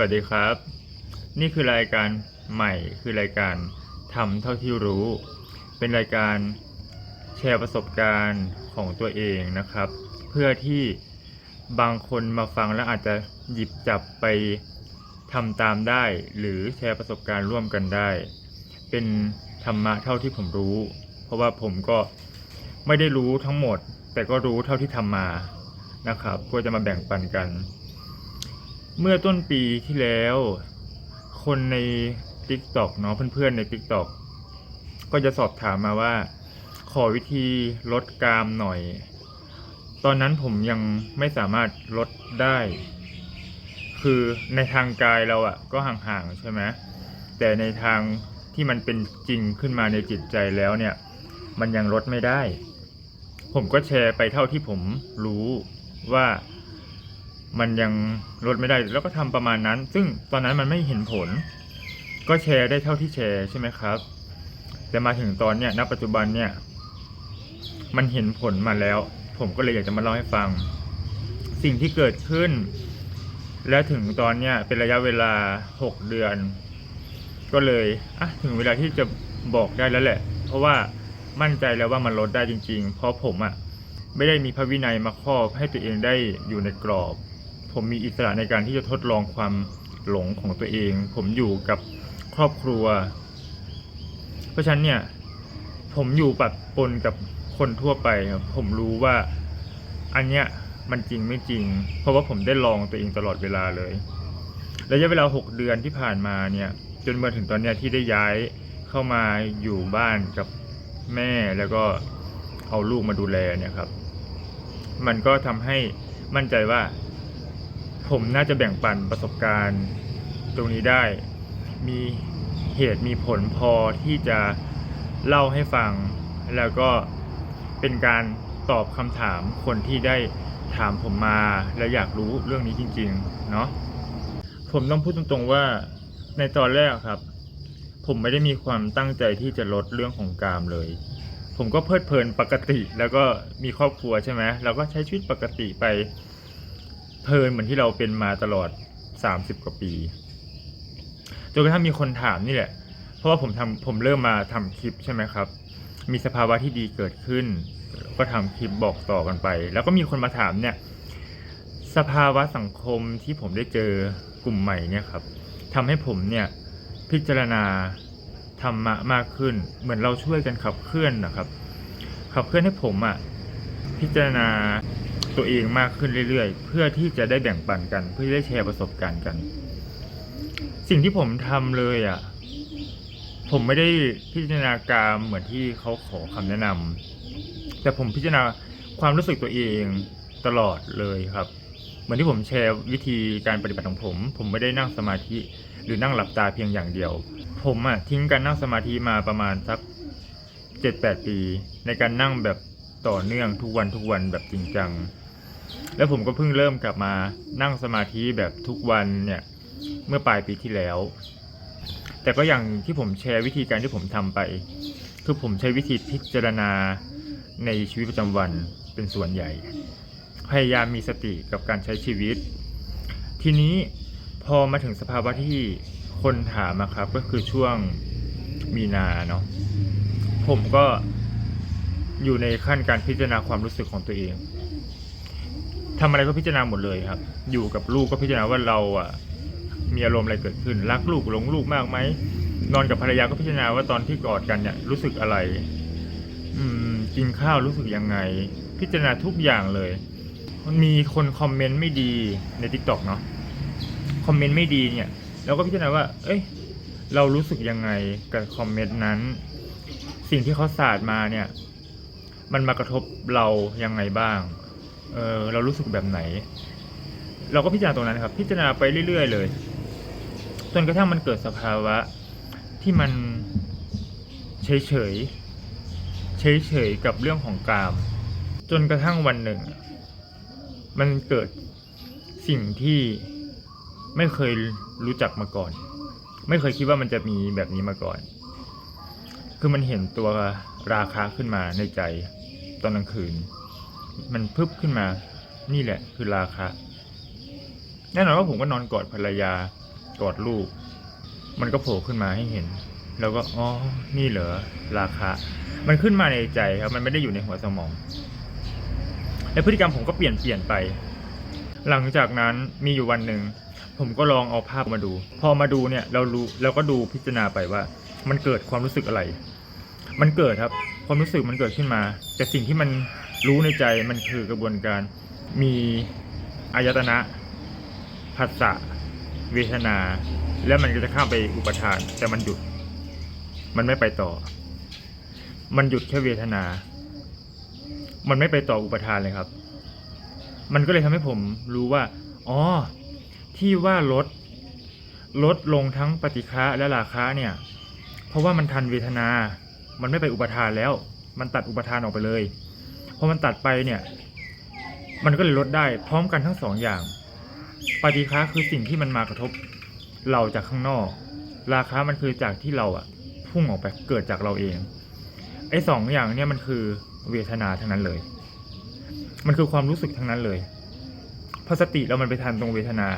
วัสดีครับ นี่คือรายการใหม่คือรายการทำเท่าที่รู้ เป็นรายการแชร์ประสบการณ์ของตัวเองนะครับ เพื่อที่บางคนมาฟังแล้วอาจจะหยิบจับไปทำตามได้ หรือแชร์ประสบการณ์ร่วมกันได้ เป็นธรรมะเท่าที่ผมรู้ เพราะว่าผมก็ไม่ได้รู้ทั้งหมด แต่ก็รู้เท่าที่ทำมานะครับ ก็จะมาแบ่งปันกัน เมื่อต้นปีที่แล้ว คนใน TikTok เนาะเพื่อนๆใน TikTok ก็จะสอบถามมาว่า ขอวิธีลดกรามหน่อย ตอนนั้นผมยังไม่สามารถลดได้ คือในทางกายเราอะก็ห่างๆใช่ไหมแต่ในทางที่มันเป็นจริงขึ้นมาในจิตใจแล้วเนี่ย มันยังลดไม่ได้ ผมก็แชร์ไปเท่าที่ผมรู้ว่า มันยังลดไม่ได้แล้วก็ทำประมาณนั้น ซึ่งตอนนั้นมันไม่เห็นผล ก็แชร์ได้เท่าที่แชร์ใช่ไหมครับ แต่มาถึงตอนเนี้ยณปัจจุบันเนี่ยมันเห็นผลมาแล้ว ผมก็เลยอยากจะมาเล่าให้ฟัง สิ่งที่เกิดขึ้น และถึงตอนเนี้ยเป็นระยะเวลาหกเดือน ก็เลยอะถึงเวลาที่จะบอกได้แล้วแหละ เพราะว่ามั่นใจแล้วว่ามันลดได้จริง ๆ เพราะผมอะไม่ได้มีพระวินัยมาครอบให้ตัวเองได้อยู่ในกรอบ ผมมีอิสระในการที่จะทดลองความหลงของตัวเอง ผมอยู่กับครอบครัว เพราะฉะนั้นเนี่ยผมอยู่ปัดปนกับคนทั่วไปครับผมรู้ว่าอันเนี้ยมันจริงไม่จริง เพราะว่าผมได้ลองตัวเองตลอดเวลาเลยระยะเวลาหกเดือนที่ผ่านมาเนี่ยจนมาถึงตอนเนี้ยที่ได้ย้ายเข้ามาอยู่บ้านกับแม่แล้วก็เอาลูกมาดูแลเนี่ยครับ มันก็ทำให้มั่นใจว่า ผมน่าจะแบ่งปันประสบการณ์ตรงนี้ได้ มีเหตุมีผลพอที่จะเล่าให้ฟัง แล้วก็เป็นการตอบคำถามคนที่ได้ถามผมมาและอยากรู้เรื่องนี้จริงๆเนาะผมต้องพูดตรงๆว่าในตอนแรกครับ ผมไม่ได้มีความตั้งใจที่จะลดเรื่องของกามเลย ผมก็เพลิดเพลินปกติ แล้วก็มีครอบครัวใช่ไหมเราก็ใช้ชีวิตปกติไป เพลินเหมือนที่เราเป็นมาตลอด30กว่าปีจนกระทั่งมีคนถามนี่แหละ เพราะว่าผมทำผมเริ่มมาทำคลิปใช่ไหมครับ มีสภาวะที่ดีเกิดขึ้น ก็ทำคลิปบอกต่อกันไป แล้วก็มีคนมาถามเนี่ย สภาวะสังคมที่ผมได้เจอกลุ่มใหม่เนี่ยครับทำให้ผมเนี่ยพิจารณาธรรมะมากขึ้น เหมือนเราช่วยกันขับเคลื่อนนะครับ ขับเคลื่อนให้ผมอะพิจารณา ตัวเองมากขึ้นเรื่อยๆ เพื่อที่จะได้แบ่งปันกัน เพื่อได้แชร์ประสบการณ์กัน สิ่งที่ผมทำเลยอะผมไม่ได้พิจารณาการเหมือนที่เขาขอคำแนะนำแต่ผมพิจารณาความรู้สึกตัวเองตลอดเลยครับ เหมือนที่ผมแชร์วิธีการปฏิบัติของผม ผมไม่ได้นั่งสมาธิหรือนั่งหลับตาเพียงอย่างเดียว ผมอะทิ้งการนั่งสมาธิมาประมาณสักเจ็ดแปดปี ในการนั่งแบบต่อเนื่องทุกวันทุกวันแบบจริงจัง แล้วผมก็เพิ่งเริ่มกลับมานั่งสมาธิแบบทุกวันเนี่ยเมื่อปลายปีที่แล้ว แต่ก็อย่างที่ผมแชร์วิธีการที่ผมทำไป คือผมใช้วิธีพิจารณาในชีวิตประจำวันเป็นส่วนใหญ่ พยายามมีสติกับการใช้ชีวิต ทีนี้พอมาถึงสภาวะที่คนถามอะครับ ก็คือช่วงมีนาเนาะผมก็อยู่ในขั้นการพิจารณาความรู้สึกของตัวเอง ทำอะไรก็พิจารณาหมดเลยครับ อยู่กับลูกก็พิจารณาว่าเราอะมีอารมณ์อะไรเกิดขึ้น รักลูกหลงลูกมากไหมนอนกับภรรยาก็พิจารณาว่าตอนที่กอดกันเนี่ยรู้สึกอะไร อืม กินข้าวรู้สึกยังไง พิจารณาทุกอย่างเลยมันมีคนคอมเมนต์ไม่ดีใน t ิ k t o k เนาะคอมเมนต์ไม่ดีเนี่ยเราก็พิจารณาว่า เอ้ย เรารู้สึกยังไงกับคอมเมนต์นั้น สิ่งที่เขาสาดมาเนี่ย มันมากระทบเรายังไงบ้าง เออเรารู้สึกแบบไหน เราก็พิจารณาตรงนั้นครับ พิจารณาไปเรื่อย ๆ เลย จนกระทั่งมันเกิดสภาวะที่มันเฉยๆเฉยๆกับเรื่องของกาม จนกระทั่งวันหนึ่ง มันเกิดสิ่งที่ไม่เคยรู้จักมาก่อน ไม่เคยคิดว่ามันจะมีแบบนี้มาก่อน คือมันเห็นตัวราคาขึ้นมาในใจตอนกลางคืน มันพึบขึ้นมา นี่แหละ คือราคาแน่นอนว่าผมก็นอนกอดภรรยากอดลูก มันก็โผล่ขึ้นมาให้เห็น แล้วก็อ๋อนี่เหรอราคามันขึ้นมาในใจครับ มันไม่ได้อยู่ในหัวสมองและพฤติกรรมผมก็เปลี่ยนเปลี่ยนไป หลังจากนั้นมีอยู่วันหนึ่งผมก็ลองเอาภาพมาดู พอมาดูเนี่ยเรารู้เราก็ดูพิจารณาไปว่า มันเกิดความรู้สึกอะไร มันเกิดครับ ความรู้สึกมันเกิดขึ้นมา แต่สิ่งที่มัน รู้ในใจมันคือกระบวนการมีอายตนะภาษะเวทนา แล้วมันก็จะข้ามไปอุปทาน แต่มันหยุด มันไม่ไปต่อ มันหยุดแค่เวทนา มันไม่ไปต่ออุปทานเลยครับ มันก็เลยทำให้ผมรู้ว่า อ๋อ ที่ว่าลด ลดลงทั้งปฏิฆะและราคะเนี่ย เพราะว่ามันทันเวทนา มันไม่ไปอุปทานแล้ว มันตัดอุปทานออกไปเลย พอมันตัดไปเนี่ย มันก็เลยลดได้พร้อมกันทั้งสองอย่าง ปฏิฆะคือสิ่งที่มันมากระทบเราจากข้างนอก ราคะมันคือจากที่เราอะพุ่งออกไปเกิดจากเราเอง ไอ้สองอย่างเนี่ยมันคือเวทนาทั้งนั้นเลย มันคือความรู้สึกทั้งนั้นเลยพอสติเรามันไปทันตรงเวทนา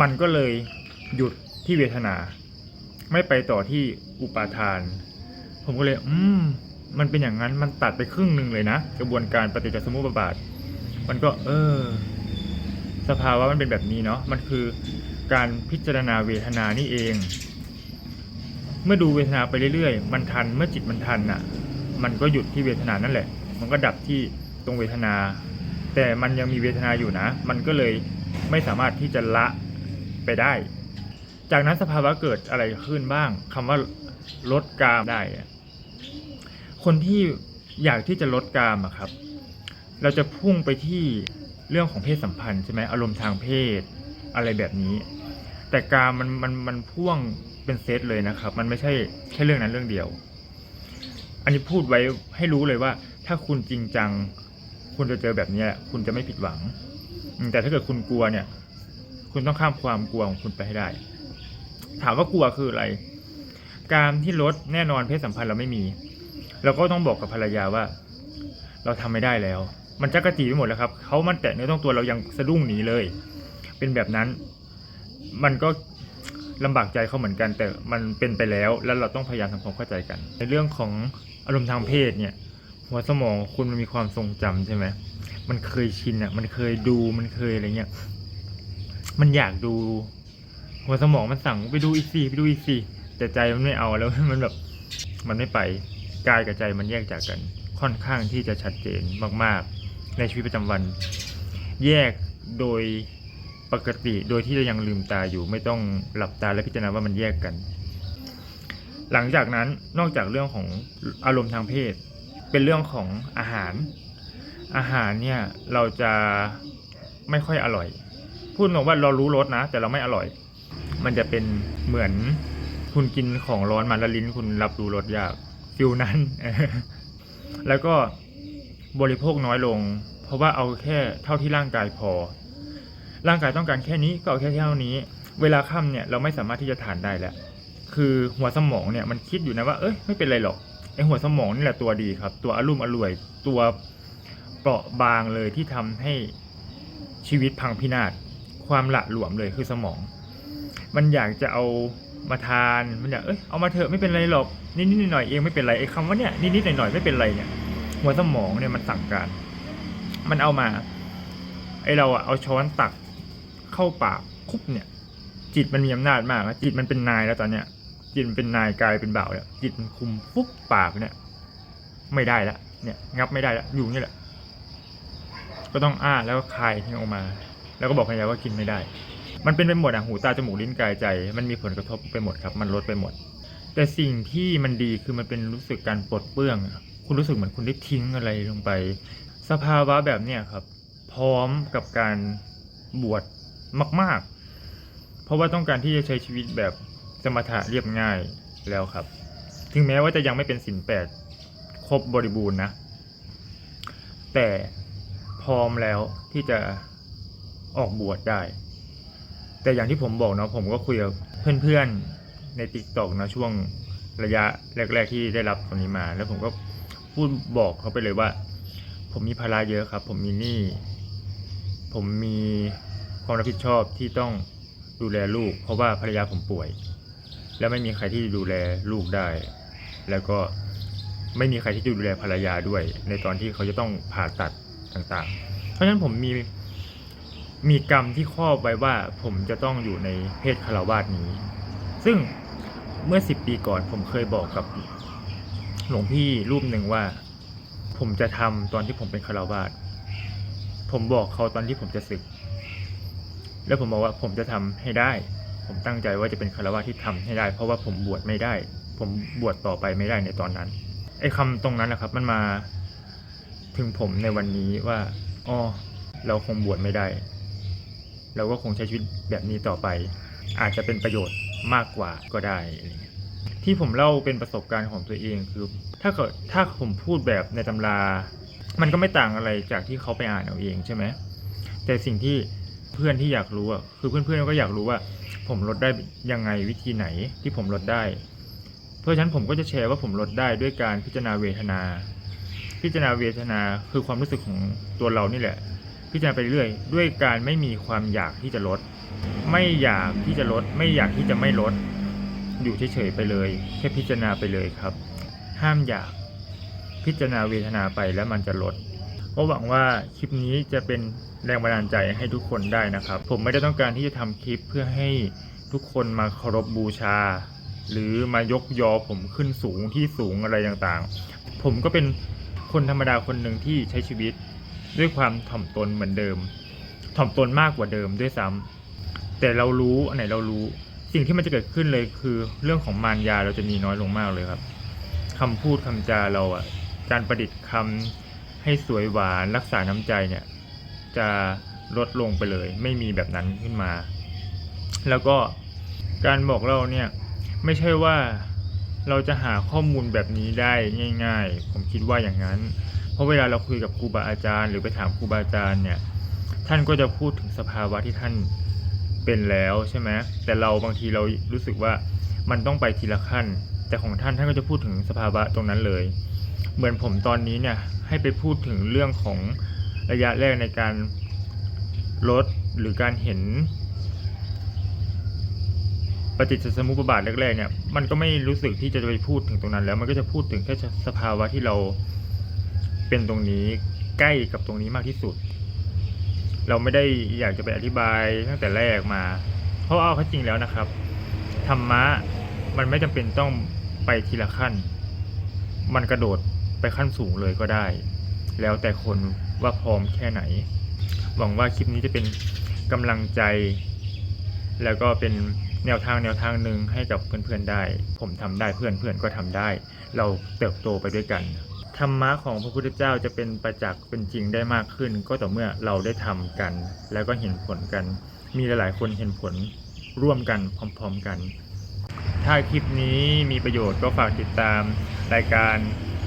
มันก็เลยหยุดที่เวทนา ไม่ไปต่อที่อุปาทาน ผมก็เลย อืม มันเป็นอย่างนั้นมันตัดไปครึ่งหนึ่งเลยนะ กระบวนการปฏิจจสมุปบาท มันก็ เออ สภาวะมันเป็นแบบนี้เนาะมันคือการพิจารณาเวทนานี่เอง เมื่อดูเวทนาไปเรื่อยๆ มันทันเมื่อจิตมันทันน่ะ มันก็หยุดที่เวทนานั่นแหละ มันก็ดับที่ตรงเวทนา แต่มันยังมีเวทนาอยู่นะ มันก็เลยไม่สามารถที่จะละไปได้ จากนั้นสภาวะเกิดอะไรขึ้นบ้างคำว่าลดกามได้ คนที่อยากที่จะลดกามอะครับ เราจะพุ่งไปที่เรื่องของเพศสัมพันธ์ใช่ไหมอารมณ์ทางเพศอะไรแบบนี้ แต่กามมันมันมันพ่วงเป็นเซตเลยนะครับ มันไม่ใช่แค่เรื่องนั้นเรื่องเดียว อันนี้พูดไว้ให้รู้เลยว่า ถ้าคุณจริงจัง คุณจะเจอแบบนี้แหละคุณจะไม่ผิดหวัง แต่ถ้าเกิดคุณกลัวเนี่ย คุณต้องข้ามความกลัวของคุณไปให้ได้ ถามว่ากลัวคืออะไร การที่ลดแน่นอนเพศสัมพันธ์เราไม่มี เราก็ต้องบอกกับภรรยาว่า เราทำไม่ได้แล้ว มันจักกะจีไปหมดแล้วครับเขามันแตะเนื้อต้องตัวเรายังสะดุ้งหนีเลย เป็นแบบนั้น มันก็ลำบากใจเขาเหมือนกัน แต่มันเป็นไปแล้ว แล้วเราต้องพยายามทำความเข้าใจกัน ในเรื่องของอารมณ์ทางเพศเนี่ย หัวสมองคุณมันมีความทรงจำใช่ไหมมันเคยชินอะ มันเคยดูมันเคยอะไรเงี้ยมันอยากดู หัวสมองมันสั่งไปดูอีกสิไปดูอีกสิแต่ใจมันไม่เอาแล้วมันแบบมันไม่ไป กายกับใจมันแยกจากกัน ค่อนข้างที่จะชัดเจนมาก ๆ ในชีวิตประจำวัน แยกโดยปกติโดยที่เรายังลืมตาอยู่ไม่ต้องหลับตาและพิจารณาว่ามันแยกกัน หลังจากนั้นนอกจากเรื่องของอารมณ์ทางเพศ เป็นเรื่องของอาหาร อาหารเนี่ยเราจะไม่ค่อยอร่อย พูดตรงว่าเรารู้รสนะ แต่เราไม่อร่อย มันจะเป็นเหมือนคุณกินของร้อนมาแล้วลิ้นคุณรับรู้รสยาก ฟิลนั้น แล้วก็บริโภคน้อยลง เพราะว่าเอาแค่เท่าที่ร่างกายพอ ร่างกายต้องการแค่นี้ก็เอาแค่เท่านี้ เวลาค่ำเนี่ยเราไม่สามารถที่จะทานได้แล้ว คือหัวสมองเนี่ยมันคิดอยู่นะว่า เอ้ยไม่เป็นไรหรอกไอหัวสมองนี่แหละตัวดีครับ ตัวอารมณ์อร่วย ตัวเปราะบางเลยที่ทำให้ชีวิตพังพินาศ ความหละหลวมเลยคือสมอง มันอยากจะเอามาทาน มันอยาก เอ้ย เอามาเถอะไม่เป็นไรหรอก นิดๆหน่อยๆเองไม่เป็นไรไอ้คำว่าเนี่ยนิดๆหน่อยๆไม่เป็นไรเนี่ยหัวสมองเนี่ยมันสั่งการ มันเอามาไอเราอะเอาช้อนตักเข้าปากคุบเนี่ย จิตมันมีอำนาจมากนะจิตมันเป็นนายแล้วตอนเนี้ย จิตมันเป็นนายกายเป็นบ่าวแล้วจิตมันคุมปุ๊บปากเนี่ย ไม่ได้ละเนี่ย งับไม่ได้ละอยู่นี่แหละ ก็ต้องอ้าแล้วก็คายทิ้งออกมา แล้วก็บอกภรรยาว่ากินไม่ได้ มันเป็นไปหมดอะหูตาจมูกลิ้นกายใจ มันมีผลกระทบไปหมดครับ มันลดไปหมด แต่สิ่งที่มันดีคือมันเป็นรู้สึกการปลดเปลื้อง คุณรู้สึกเหมือนคุณได้ทิ้งอะไรลงไป สภาวะแบบเนี้ยครับ พร้อมกับการบวชมาก ๆ เพราะว่าต้องการที่จะใช้ชีวิตแบบสมถะเรียบง่ายแล้วครับ ถึงแม้ว่าจะยังไม่เป็นสินแปดครบบริบูรณ์นะ แต่พร้อมแล้วที่จะออกบวชได้ แต่อย่างที่ผมบอกเนาะผมก็คุยกับเพื่อนๆ ในติ๊กต็อกนะช่วงระยะแรก ๆ ที่ได้รับตรงนี้มา แล้วผมก็พูดบอกเขาไปเลยว่า ผมมีภาระเยอะครับ ผมมีหนี้ผมมีความรับผิดชอบที่ต้องดูแลลูก เพราะว่าภรรยาผมป่วย แล้วไม่มีใครที่ดูแลลูกได้ แล้วก็ไม่มีใครที่จะดูแลภรรยาด้วย ในตอนที่เขาจะต้องผ่าตัดต่างๆ เพราะฉะนั้นผมมีมีกรรมที่ครอบไว้ว่าผมจะต้องอยู่ในเพศคารวาสนี้ ซึ่ง เมื่อสิบปีก่อนผมเคยบอกกับหลวงพี่รูปหนึ่งว่า ผมจะทำตอนที่ผมเป็นคารวาสผมบอกเขาตอนที่ผมจะศึก แล้วผมบอกว่าผมจะทำให้ได้ ผมตั้งใจว่าจะเป็นคารวาสที่ทำให้ได้ เพราะว่าผมบวชไม่ได้ ผมบวชต่อไปไม่ได้ในตอนนั้นไอ้คำตรงนั้นนะครับ มันมาถึงผมในวันนี้ว่าอ๋อเราคงบวชไม่ได้ เราก็คงใช้ชีวิตแบบนี้ต่อไป อาจจะเป็นประโยชน์ มากกว่าก็ได้อะไรเงี้ยที่ผมเล่าเป็นประสบการณ์ของตัวเองคือถ้าเกิดถ้าผมพูดแบบในตำรา มันก็ไม่ต่างอะไรจากที่เขาไปอ่านเอาเองใช่ไหมแต่สิ่งที่เพื่อนที่อยากรู้อะคือเพื่อนๆก็อยากรู้ว่า ผมลดได้ยังไงวิธีไหนที่ผมลดได้ เพราะฉะนั้นผมก็จะแชร์ว่าผมลดได้ด้วยการพิจารณาเวทนา พิจารณาเวทนาคือความรู้สึกของตัวเรานี่แหละ พิจารณาไปเรื่อยด้วยการไม่มีความอยากที่จะลด ไม่อยากที่จะลด ไม่อยากที่จะไม่ลด อยู่เฉยๆไปเลย แค่พิจารณาไปเลยครับ ห้ามอยากพิจารณาเวทนาไปแล้วมันจะลดก็หวังว่าคลิปนี้จะเป็นแรงบันดาลใจให้ทุกคนได้นะครับ ผมไม่ได้ต้องการที่จะทำคลิปเพื่อให้ทุกคนมาเคารพบูชา หรือมายกยอผมขึ้นสูงที่สูงอะไรต่างๆ ผมก็เป็นคนธรรมดาคนหนึ่งที่ใช้ชีวิตด้วยความถ่อมตนเหมือนเดิม ถ่อมตนมากกว่าเดิมด้วยซ้ำ แต่เรารู้อันไหนเรารู้ สิ่งที่มันจะเกิดขึ้นเลยคือ เรื่องของมารยาเราจะมีน้อยลงมากเลยครับคำพูดคำจาเราอะ การประดิษฐ์คำให้สวยหวานรักษาน้ำใจเนี่ย จะลดลงไปเลย ไม่มีแบบนั้นขึ้นมา แล้วก็การบอกเราเนี่ยไม่ใช่ว่าเราจะหาข้อมูลแบบนี้ได้ง่าย ๆ ผมคิดว่าอย่างนั้น เพราะเวลาเราคุยกับครูบาอาจารย์ หรือไปถามครูบาอาจารย์เนี่ย ท่านก็จะพูดถึงสภาวะที่ท่าน เป็นแล้วใช่ไหมแต่เราบางทีเรารู้สึกว่ามันต้องไปทีละขั้น แต่ของท่านท่านก็จะพูดถึงสภาวะตรงนั้นเลย เหมือนผมตอนนี้เนี่ยให้ไปพูดถึงเรื่องของระยะแรกในการลดหรือการเห็น ปฏิจจสมุปบาทแรกๆเนี่ยมันก็ไม่รู้สึกที่จะไปพูดถึงตรงนั้นแล้ว มันก็จะพูดถึงแค่สภาวะที่เราเป็นตรงนี้ใกล้กับตรงนี้มากที่สุด เราไม่ได้อยากจะไปอธิบายตั้งแต่แรกมา เพราะเอาเข้าจริงแล้วนะครับธรรมะมันไม่จำเป็นต้องไปทีละขั้น มันกระโดดไปขั้นสูงเลยก็ได้ แล้วแต่คนว่าพร้อมแค่ไหน หวังว่าคลิปนี้จะเป็นกำลังใจ แล้วก็เป็นแนวทางแนวทางหนึ่งให้กับเพื่อนๆได้ ผมทำได้เพื่อนเพื่อนก็ทำได้ เราเติบโตไปด้วยกัน ธรรมะของพระพุทธเจ้าจะเป็นประจักษ์เป็นจริงได้มากขึ้น ก็ต่อเมื่อเราได้ทำกัน แล้วก็เห็นผลกัน มีหลายๆ คนเห็นผลร่วมกันพร้อมๆกัน ถ้าคลิปนี้มีประโยชน์ก็ฝากติดตามรายการ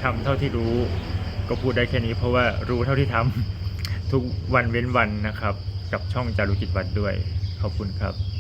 ทำเท่าที่รู้ ก็พูดได้แค่นี้เพราะว่ารู้เท่าที่ทำทุกวันเว้นวันนะครับ กับช่องจารุกิจวัดด้วยขอบคุณครับ